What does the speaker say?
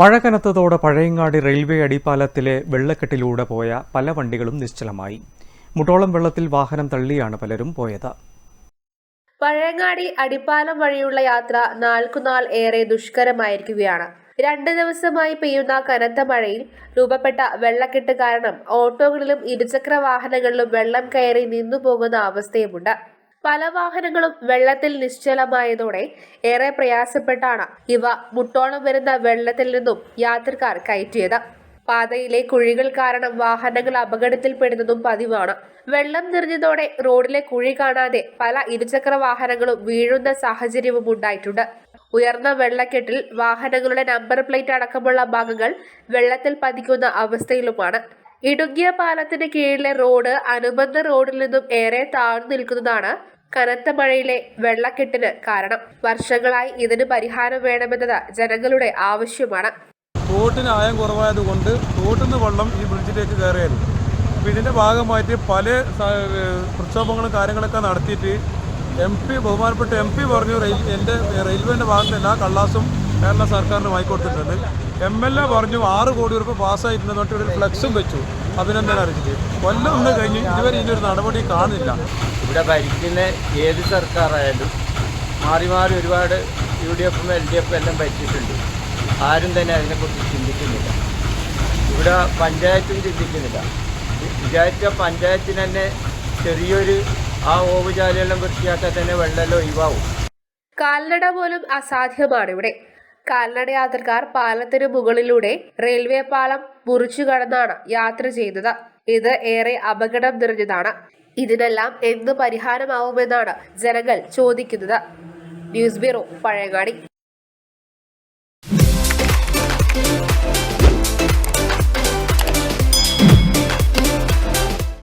മഴ കനത്തതോടെ പഴയങ്ങാടി റെയിൽവേ അടിപ്പാലത്തിലെ വെള്ളക്കെട്ടിലൂടെ പോയ പല വണ്ടികളും നിശ്ചലമായി. മുട്ടോളം വെള്ളത്തിൽ വാഹനം തള്ളിയാണ് പലരും പോയത്. പഴയങ്ങാടി അടിപ്പാലം വഴിയുള്ള യാത്ര നാൾക്കുനാൾ ഏറെ ദുഷ്കരമായിരിക്കുകയാണ്. രണ്ട് ദിവസമായി പെയ്യുന്ന കനത്ത മഴയിൽ രൂപപ്പെട്ട വെള്ളക്കെട്ട് കാരണം ഓട്ടോകളിലും ഇരുചക്ര വാഹനങ്ങളിലും വെള്ളം കയറി നിന്നു പോകുന്ന അവസ്ഥയുമുണ്ട്. പല വാഹനങ്ങളും വെള്ളത്തിൽ നിശ്ചലമായതോടെ ഏറെ പ്രയാസപ്പെട്ടാണ് ഇവ മുട്ടോളം വരുന്ന വെള്ളത്തിൽ നിന്നും യാത്രക്കാർ കയറ്റിയത്. പാതയിലെ കുഴികൾ കാരണം വാഹനങ്ങൾ അപകടത്തിൽപ്പെടുന്നതും പതിവാണ്. വെള്ളം നിറഞ്ഞതോടെ റോഡിലെ കുഴി കാണാതെ പല ഇരുചക്ര വാഹനങ്ങളും വീഴുന്ന സാഹചര്യവും ഉണ്ടായിട്ടുണ്ട്. ഉയർന്ന വെള്ളക്കെട്ടിൽ വാഹനങ്ങളുടെ നമ്പർ പ്ലേറ്റ് അടക്കമുള്ള ഭാഗങ്ങൾ വെള്ളത്തിൽ പതിക്കുന്ന അവസ്ഥയിലുമാണ്. ഇടുങ്ങിയ പാലത്തിന് കീഴിലെ റോഡ് അനുബന്ധ റോഡിൽ നിന്നും ഏറെ താഴ്ന്നു നിൽക്കുന്നതാണ് കനത്ത മഴയിലെ വെള്ളക്കെട്ടിന് കാരണം. വർഷങ്ങളായി ഇതിന് പരിഹാരം വേണമെന്നത് ജനങ്ങളുടെ ആവശ്യമാണ്. തോട്ടിന് ആയം കുറവായതുകൊണ്ട് തോട്ടിൽ നിന്ന് വെള്ളം ഈ ബ്രിഡ്ജിലേക്ക് കയറിയായിരുന്നു അപ്പോൾ ഇതിന്റെ ഭാഗമായിട്ട് പല പ്രക്ഷോഭങ്ങളും കാര്യങ്ങളൊക്കെ നടത്തിയിട്ട് എം പി ബഹുമാനപ്പെട്ട എം പി പറഞ്ഞു റെയിൽ എന്റെ റെയിൽവേന്റെ ഭാഗത്ത് എല്ലാ കള്ളാസും കേരള സർക്കാരിന് വാങ്ങിക്കൊടുത്തിട്ടുണ്ട്. എം എൽ എ പറഞ്ഞു ആറ് കോടി രൂപ പാസ്സായിട്ടുണ്ടെന്ന് പറഞ്ഞിട്ട് ഒരു ഫ്ലെക്സും വെച്ചു. അഭിനന്ദനം അറിയിച്ചിട്ട്. കൊല്ലം ഒന്ന് കഴിഞ്ഞ് ഇതുവരെ ഇതിനൊരു നടപടി കാണുന്നില്ല. ഇവിടെ ഭരിക്കുന്ന ഏത് സർക്കാരായാലും മാറി മാറി ഒരുപാട് യു ഡി എഫും എൽ ഡി എഫും എല്ലാം ഭരിച്ചിട്ടുണ്ട്. ആരും തന്നെ അതിനെക്കുറിച്ച് ചിന്തിക്കുന്നില്ല. ഇവിടെ പഞ്ചായത്തും ചിന്തിക്കുന്നില്ല. വിചാരിച്ച പഞ്ചായത്തിന് തന്നെ ചെറിയൊരു ആ ഓവുചാലെല്ലാം വൃത്തിയാക്കാൻ തന്നെ വെള്ളമെല്ലാം ഒഴിവാവും. കാൽനട പോലും അസാധ്യമാണ് ഇവിടെ. കാൽനട യാത്രക്കാർ പാലത്തിന് മുകളിലൂടെ റെയിൽവേ പാലം മുറിച്ചു കടന്നാണ് യാത്ര ചെയ്തത്. ഇത് ഏറെ അപകടം നിറഞ്ഞതാണ്. ഇതിനെല്ലാം എന്ത് പരിഹാരമാവുമെന്നാണ് ജനങ്ങൾ ചോദിക്കുന്നത്. News bureau Pazhayangadi.